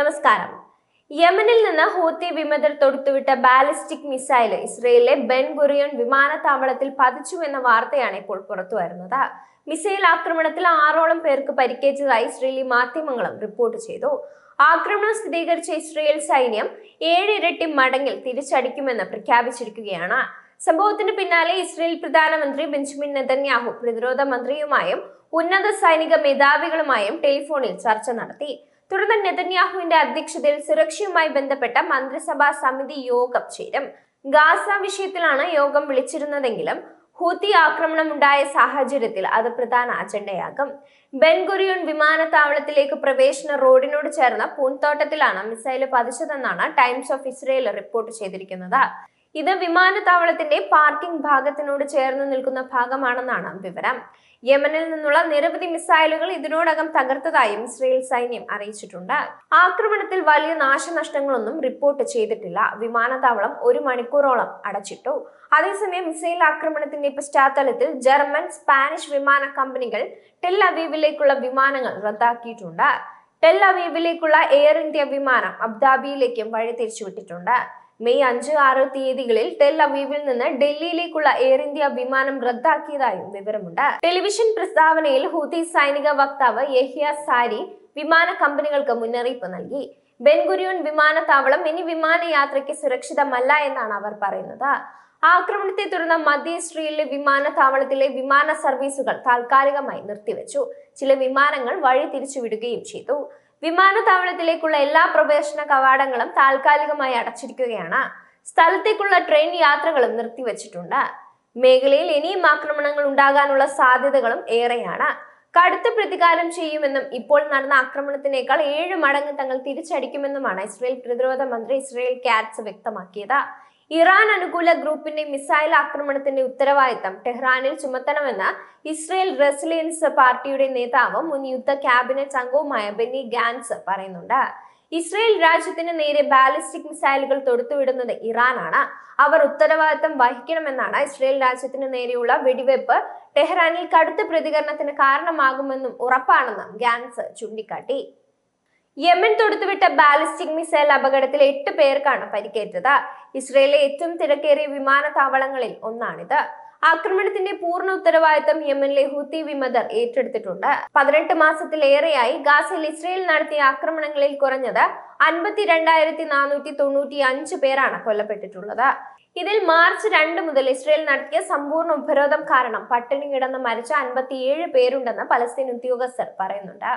നമസ്കാരം. യമനിൽ നിന്ന് ഹൂത്തി വിമതർ തൊടുത്തുവിട്ട ബാലിസ്റ്റിക് മിസൈൽ ഇസ്രയേലിലെ ബെൻ ഗുറിയൻ വിമാനത്താവളത്തിൽ പതിച്ചുവെന്ന വാർത്തയാണ് ഇപ്പോൾ പുറത്തു വരുന്നത്. മിസൈൽ ആക്രമണത്തിൽ ആറോളം പേർക്ക് പരിക്കേറ്റതായി ഇസ്രയേലി മാധ്യമങ്ങളും റിപ്പോർട്ട് ചെയ്തു. ആക്രമണം സ്ഥിരീകരിച്ച ഇസ്രയേൽ സൈന്യം ഏഴ് ഇരട്ടി മടങ്ങിൽ തിരിച്ചടിക്കുമെന്ന് പ്രഖ്യാപിച്ചിരിക്കുകയാണ്. സംഭവത്തിന് പിന്നാലെ ഇസ്രയേൽ പ്രധാനമന്ത്രി ബെഞ്ചമിൻ നെതന്യാഹു പ്രതിരോധ മന്ത്രിയുമായും ഉന്നത സൈനിക മേധാവികളുമായും ടെലിഫോണിൽ ചർച്ച നടത്തി. തുടർന്ന് നെതന്യാഹുവിന്റെ അധ്യക്ഷതയിൽ സുരക്ഷയുമായി ബന്ധപ്പെട്ട മന്ത്രിസഭാ സമിതി യോഗം ചേരും. ഗാസ വിഷയത്തിലാണ് യോഗം വിളിച്ചിരുന്നതെങ്കിലും ഹൂത്തി ആക്രമണം ഉണ്ടായ സാഹചര്യത്തിൽ അത് പ്രധാന അജണ്ടയാകും. ബെൻഗുറിയോൺ വിമാനത്താവളത്തിലേക്ക് പ്രവേശന റോഡിനോട് ചേർന്ന പൂന്തോട്ടത്തിലാണ് മിസൈൽ പതിച്ചതെന്നാണ് ടൈംസ് ഓഫ് ഇസ്രയേൽ റിപ്പോർട്ട് ചെയ്തിരിക്കുന്നത്. ഇത് വിമാനത്താവളത്തിന്റെ പാർക്കിംഗ് ഭാഗത്തിനോട് ചേർന്ന് നിൽക്കുന്ന ഭാഗമാണെന്നാണ് വിവരം. യമനിൽ നിന്നുള്ള നിരവധി മിസൈലുകൾ ഇതിനോടകം തകർത്തതായും ഇസ്രയേൽ സൈന്യം അറിയിച്ചിട്ടുണ്ട്. ആക്രമണത്തിൽ വലിയ നാശനഷ്ടങ്ങളൊന്നും റിപ്പോർട്ട് ചെയ്തിട്ടില്ല. വിമാനത്താവളം ഒരു മണിക്കൂറോളം അടച്ചിട്ടു. അതേസമയം മിസൈൽ ആക്രമണത്തിന്റെ പശ്ചാത്തലത്തിൽ ജർമ്മൻ സ്പാനിഷ് വിമാന കമ്പനികൾ ടെൽ അവീവിലേക്കുള്ള വിമാനങ്ങൾ റദ്ദാക്കിയിട്ടുണ്ട്. ടെൽ അവീവിലേക്കുള്ള എയർ ഇന്ത്യ വിമാനം അബ്ദാബിയിലേക്കും വഴി തിരിച്ചുവിട്ടിട്ടുണ്ട് മെയ് അഞ്ച് ആറ് തീയതികളിൽ ടെൽ അവീവിൽ നിന്ന് ഡൽഹിയിലേക്കുള്ള എയർ ഇന്ത്യ വിമാനം റദ്ദാക്കിയതായും വിവരമുണ്ട്. ടെലിവിഷൻ പ്രസ്താവനയിൽ ഹൂതി സൈനിക വക്താവ് യഹിയ സാരി വിമാന കമ്പനികൾക്ക് മുന്നറിയിപ്പ് നൽകി. ബെൻഗുരിയോൺ വിമാനത്താവളം ഇനി വിമാനയാത്രയ്ക്ക് സുരക്ഷിതമല്ല എന്നാണ് അവർ പറയുന്നത്. ആക്രമണത്തെ തുടർന്ന് മധ്യ വിമാനത്താവളത്തിലെ വിമാന സർവീസുകൾ താൽക്കാലികമായി നിർത്തിവെച്ചു. ചില വിമാനങ്ങൾ വഴി തിരിച്ചുവിടുകയും ചെയ്തു. വിമാനത്താവളത്തിലേക്കുള്ള എല്ലാ പ്രവേശന കവാടങ്ങളും താൽക്കാലികമായി അടച്ചിരിക്കുകയാണ്. സ്ഥലത്തേക്കുള്ള ട്രെയിൻ യാത്രകളും നിർത്തിവച്ചിട്ടുണ്ട്. മേഖലയിൽ ഇനിയും ആക്രമണങ്ങൾ ഉണ്ടാകാനുള്ള സാധ്യതകളും ഏറെയാണ്. കടുത്ത പ്രതികാരം ചെയ്യുമെന്നും ഇപ്പോൾ നടന്ന ആക്രമണത്തിനേക്കാൾ ഏഴ് മടങ്ങ് തങ്ങൾ തിരിച്ചടിക്കുമെന്നുമാണ് ഇസ്രയേൽ പ്രതിരോധ മന്ത്രി ഇസ്രയേൽ കാറ്റ്സ് വ്യക്തമാക്കിയത്. ഇറാൻ അനുകൂല ഗ്രൂപ്പിന്റെ മിസൈൽ ആക്രമണത്തിന്റെ ഉത്തരവാദിത്തം ടെഹ്റാനിൽ ചുമത്തണമെന്ന് ഇസ്രയേൽ റെസിലിയൻസ് പാർട്ടിയുടെ നേതാവും മുൻ യുദ്ധ ക്യാബിനറ്റ് അംഗവുമായ ബെന്നി ഗാൻസ് പറയുന്നുണ്ട്. ഇസ്രയേൽ രാജ്യത്തിന് നേരെ ബാലിസ്റ്റിക് മിസൈലുകൾ തൊടുത്തുവിടുന്നത് ഇറാനാണ്. അവർ ഉത്തരവാദിത്തം വഹിക്കണമെന്നാണ് ഇസ്രയേൽ രാജ്യത്തിന് നേരെയുള്ള വെടിവെപ്പ് ടെഹ്റാനിൽ കടുത്ത പ്രതികരണത്തിന് കാരണമാകുമെന്നും ഉറപ്പാണെന്നും ഗാൻസ് ചൂണ്ടിക്കാട്ടി. യമൻ തൊടുത്തുവിട്ട ബാലിസ്റ്റിക് മിസൈൽ അപകടത്തിൽ എട്ട് പേർക്കാണ് പരിക്കേറ്റത്. ഇസ്രയേലിലെ ഏറ്റവും തിരക്കേറിയ വിമാനത്താവളങ്ങളിൽ ഒന്നാണിത്. ആക്രമണത്തിന്റെ പൂർണ ഉത്തരവാദിത്തം യമനിലെ ഹുത്തി വിമതർ ഏറ്റെടുത്തിട്ടുണ്ട്. പതിനെട്ട് മാസത്തിലേറെയായി ഗാസയിൽ ഇസ്രയേൽ നടത്തിയ ആക്രമണങ്ങളിൽ കുറഞ്ഞത് അൻപത്തിരണ്ടായിരത്തി നാനൂറ്റി തൊണ്ണൂറ്റി അഞ്ച് പേരാണ് കൊല്ലപ്പെട്ടിട്ടുള്ളത്. ഇതിൽ മാർച്ച് രണ്ട് മുതൽ ഇസ്രയേൽ നടത്തിയ സമ്പൂർണ ഉപരോധം കാരണം പട്ടിണി കിടന്ന് മരിച്ച അൻപത്തിയേഴ് പേരുണ്ടെന്ന് പലസ്തീൻ ഉദ്യോഗസ്ഥർ പറയുന്നുണ്ട്.